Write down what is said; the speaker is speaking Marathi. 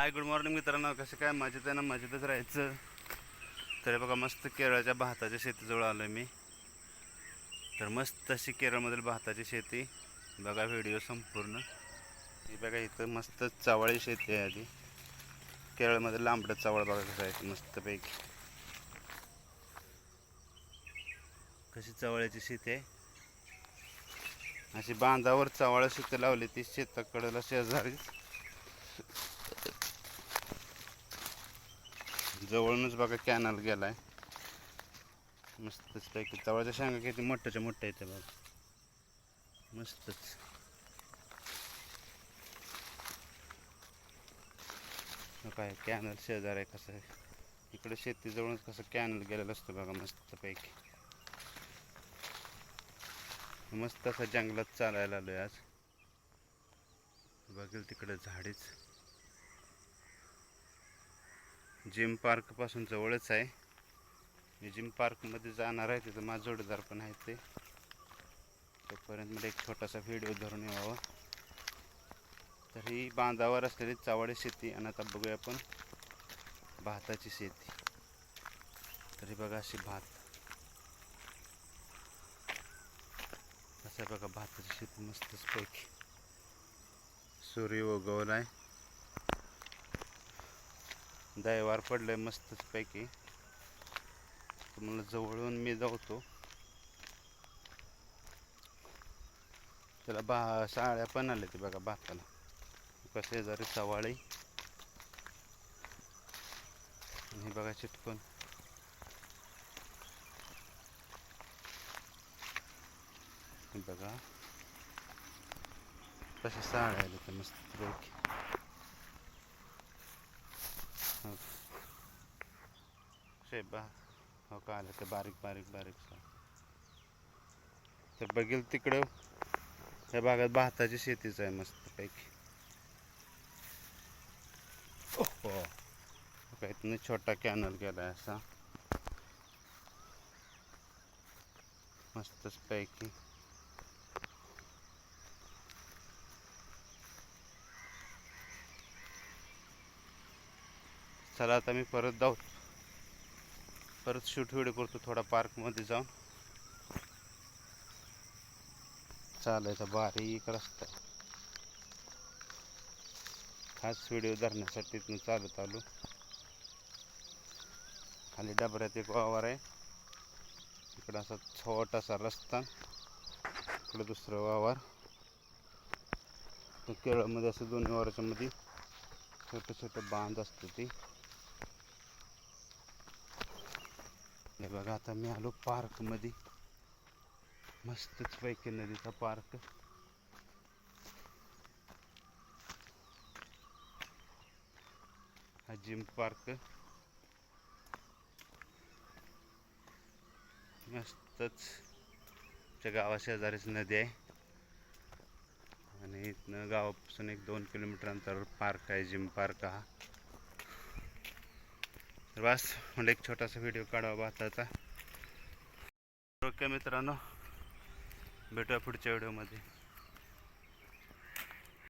हाय गुड मॉर्निंग मित्रांनो. कसं काय? मजेत आहे ना? मजेतच राहायचं. तर बघा मस्त केरळच्या भाताच्या शेतीजवळ आलो आहे मी. तर मस्त अशी केरळमधील भाताची शेती. बघा व्हिडिओ संपूर्ण. ही बघा इथं मस्त चवळी शेती आहे आधी. केरळमध्ये लांबडं चवळ बघा कसं आहे मस्तपैकी. कशी चवळ्याची शेती आहे. अशी बांधावर चवळ शेती लावली ती शेताकडला शेजारी जवळूनच बघा कॅनल गेलाय. मस्तच पैकी चवळ्याच्या शेंगा किती मोठ्याच्या मोठ्या येते बघा. मस्तच. काय कॅनल शेजार आहे कसं आहे? इकडे शेतीजवळच कसं कॅनल गेलेलं असतं बघा मस्तपैकी मस्त असं जंगलात चालायला आलोय आज. बघेल तिकडे झाडीच. जिम पार्कपासून जवळच आहे. मी जिम पार्कमध्ये जाणार आहे. तिथं माझं जोडीदार पण आहे ते. तोपर्यंत मला एक छोटासा व्हिडिओ धरून यावा. तर ही बांधावर असलेली चावडी शेती आणि आता बघूया आपण भाताची शेती. तरी बघा अशी भात. असं बघा भाताची शेती मस्तच पैकी. सूर्य दहीवार पडलं आहे मस्तच पैकी तुम्हाला जवळून मी जाऊतो. त्याला बा साळ्या पण आल्या ते बघा भाताला. कसे शेजारी सवाळी. आणि हे बघा चिटकून. बघा. तसे साळ्या आले ते मस्त पैकी हो. अरे बा हो का आलं ते बारीक बारीक बारीक तर बघेल तिकडं या भागात भाताची शेतीच आहे मस्तपैकी हो का इथनं छोटा कॅनल गेला आहे असा मस्तच पैकी चला आता मी परत जाऊ परत शूट व्हिडिओ करतो थोडा पार्कमध्ये जाऊन. चालायचा बारीक रस्ता खास व्हिडिओ धरण्यासाठी इथून चालत आलो. खाली डबऱ्यात एक वावर आहे. इकडं असा छोटासा रस्ता. इकडं दुसरं वावर. तर केरळमध्ये असं दोन्ही वावराच्या मध्ये छोटं छोटं बांध असतं ती. हे बघा आता मी आलो पार्कमध्ये. मस्तच पैकी नदीचा पार्क. हा जिम पार्क. मस्तच. गावा गावाशेजारीच नदी आहे. आणि इथनं गावापासून एक दोन किलोमीटर अंतरावर पार्क आहे जिम पार्क हा. तर बस म्हणलं एक छोटासा व्हिडिओ काढावा भाताचा. ओके मित्रांनो भेटूया पुढच्या व्हिडिओमध्ये